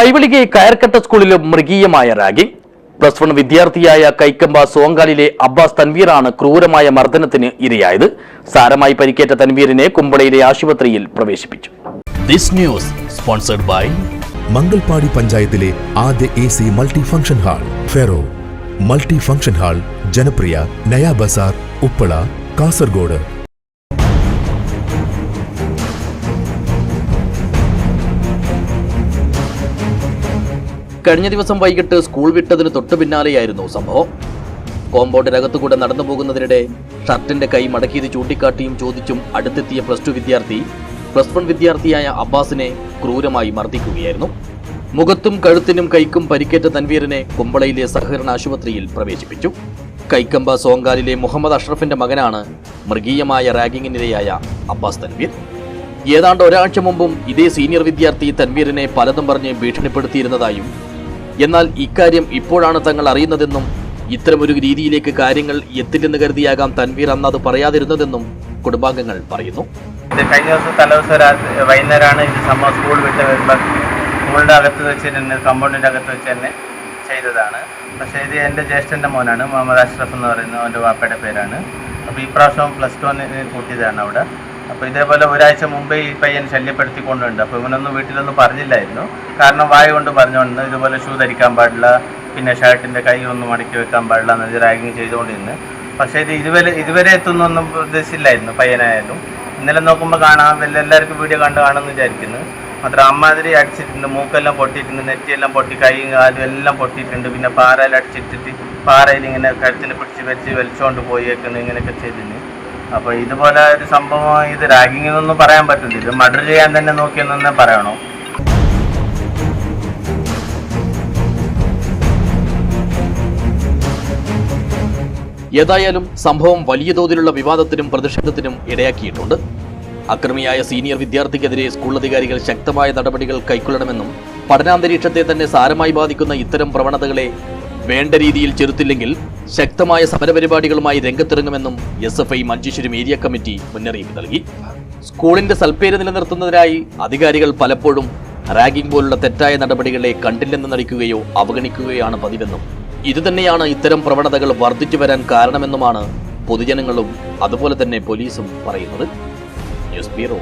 വൈവിളികെ കയർക്കട്ട സ്കൂളിലെ മൃഗീയമായ ragging. Plus one വിദ്യാർത്ഥിയായ Kaikamba സോങ്കാലിലെ Abbas തൻവീറാണ് ക്രൂരമായ മർദ്ദനത്തിന് ഇരയായത്. സാരമായി പരിക്കേറ്റ തൻവീറിനെ കുമ്പളയിലെ ആശുപത്രിയിൽ പ്രവേശിപ്പിച്ചു. This news sponsored by Mangalpady പഞ്ചായത്തിലെ ആദ്യ A C multi function hall ferro. Multi function hall ജനപ്രിയ നയാ ബസാർ ഉപ്പള കാസർഗോഡ്. കഴിഞ്ഞ ദിവസം വൈകിട്ട് സ്കൂൾ വിട്ടതിന് തൊട്ടു പിന്നാലെയായിരുന്നു സംഭവം. കോമ്പൗണ്ടിനകത്തു കൂടെ നടന്നു പോകുന്നതിനിടെ ഷർട്ടിന്റെ കൈ മടക്കിയത് ചൂണ്ടിക്കാട്ടിയും ചോദിച്ചും അടുത്തെത്തിയ പ്ലസ് ടു വിദ്യാർത്ഥി പ്ലസ് വൺ വിദ്യാർത്ഥിയായ അബ്ബാസിനെ ക്രൂരമായി മർദ്ദിക്കുകയായിരുന്നു. മുഖത്തും കഴുത്തിനും കൈക്കും പരിക്കേറ്റ തൻവീറിനെ കുമ്പളയിലെ സഹകരണ ആശുപത്രിയിൽ പ്രവേശിപ്പിച്ചു. കൈക്കമ്പ സോങ്കാലിലെ മുഹമ്മദ് അഷ്റഫിന്റെ മകനാണ് മൃഗീയമായ റാഗിങ്ങിനിരയായ അബ്ബാസ് തൻവീർ. ഏതാണ്ട് ഒരാഴ്ച മുമ്പും ഇതേ സീനിയർ വിദ്യാർത്ഥി തൻവീറിനെ പലതും പറഞ്ഞ് ഭീഷണിപ്പെടുത്തിയിരുന്നതായും എന്നാൽ ഇക്കാര്യം ഇപ്പോഴാണ് തങ്ങൾ അറിയുന്നതെന്നും ഇത്തരമൊരു രീതിയിലേക്ക് കാര്യങ്ങൾ എത്തില്ലെന്ന് കരുതിയാകാം തൻവീർ അന്ന് അത് പറയാതിരുന്നതെന്നും കുടുംബാംഗങ്ങൾ പറയുന്നു. കഴിഞ്ഞ ദിവസം തലേദിവസം രാത്രി വൈകുന്നേരമാണ് ഇത് സംഭവം സ്കൂൾ വിട്ട് വരുമ്പോൾ സ്കൂളിന്റെ അകത്ത് വെച്ച് തന്നെ കമ്പൗണ്ടിന്റെ അകത്ത് വെച്ച് തന്നെ ചെയ്തതാണ്. പക്ഷേ ഇത് എന്റെ ജ്യേഷ്ഠന്റെ മോനാണ് മുഹമ്മദ് അഷ്റഫ് എന്ന് പറയുന്ന അവന്റെ വാപ്പയുടെ പേരാണ്. അപ്പോൾ ഈ പ്രാവശ്യം പ്ലസ് ടുവിന് കൂട്ടിയതാണ് അവിടെ. അപ്പോൾ ഇതേപോലെ ഒരാഴ്ച മുമ്പേ ഈ പയ്യൻ ശല്യപ്പെടുത്തിക്കൊണ്ടുണ്ട്. അപ്പോൾ ഇവനൊന്നും വീട്ടിലൊന്നും പറഞ്ഞില്ലായിരുന്നു. കാരണം വായ കൊണ്ട് പറഞ്ഞുകൊണ്ട് ഇതുപോലെ ഷൂ ധരിക്കാൻ പാടില്ല. പിന്നെ ഷർട്ടിന്റെ കൈ ഒന്നും മടക്കി വെക്കാൻ പാടില്ല എന്നൊരു റാഗിങ് ചെയ്തുകൊണ്ടിരുന്നു. പക്ഷേ ഇത് ഇതുവരെ ഇതുവരെ എത്തുന്നൊന്നും ഉദ്ദേശിച്ചില്ലായിരുന്നു പയ്യനായാലും. ഇന്നലെ നോക്കുമ്പോൾ കാണാം. എല്ലാവർക്കും വീഡിയോ കണ്ട് കാണുമെന്ന് വിചാരിക്കുന്നു. മാത്രം അമ്മാതിരി അടിച്ചിട്ടുണ്ട്. മൂക്കെല്ലാം പൊട്ടിയിട്ടുണ്ട്. നെറ്റിയെല്ലാം പൊട്ടി കൈയും കാലും എല്ലാം പൊട്ടിയിട്ടുണ്ട്. പിന്നെ പാറയിൽ അടിച്ചിട്ടിട്ട് പാറയിൽ ഇങ്ങനെ കഴുത്തിൽ പിടിച്ച് വെച്ച് വലിച്ചുകൊണ്ട് പോയേക്കുന്നു. ഇങ്ങനെയൊക്കെ ചെയ്തിന്. അപ്പോൾ ഇതുപോലെ ഒരു സംഭവം ഇത് റാഗിങ് എന്നൊന്നും പറയാൻ പറ്റില്ല ഇത് മർഡർ ചെയ്യാൻ തന്നെ നോക്കിയെന്നെ പറയണോ? ഏതായാലും സംഭവം വലിയ തോതിലുള്ള വിവാദത്തിനും പ്രതിഷേധത്തിനും ഇടയാക്കിയിട്ടുണ്ട്. അക്രമിയായ സീനിയർ വിദ്യാർത്ഥിക്കെതിരെ സ്കൂൾ അധികാരികൾ ശക്തമായ നടപടികൾ കൈക്കൊള്ളണമെന്നും പഠനാന്തരീക്ഷത്തെ തന്നെ സാരമായി ബാധിക്കുന്ന ഇത്തരം പ്രവണതകളെ വേണ്ട രീതിയിൽ ചെറുത്തില്ലെങ്കിൽ ശക്തമായ സമരപരിപാടികളുമായി രംഗത്തിറങ്ങുമെന്നും S F I Manjeshwaram area committee മുന്നറിയിപ്പ് നൽകി. സ്കൂളിന്റെ സൽപ്പേര് നിലനിർത്തുന്നതിനായി അധികാരികൾ പലപ്പോഴും റാഗിംഗ് പോലുള്ള തെറ്റായ നടപടികളെ കണ്ടില്ലെന്ന് നടിക്കുകയോ അവഗണിക്കുകയാണ് പതിവെന്നും. ഇതുതന്നെയാണ് ഇത്തരം പ്രവണതകൾ വർദ്ധിച്ചു വരാൻ കാരണമെന്നുമാണ് പൊതുജനങ്ങളും അതുപോലെ തന്നെ പോലീസും പറയുന്നത്. News bureau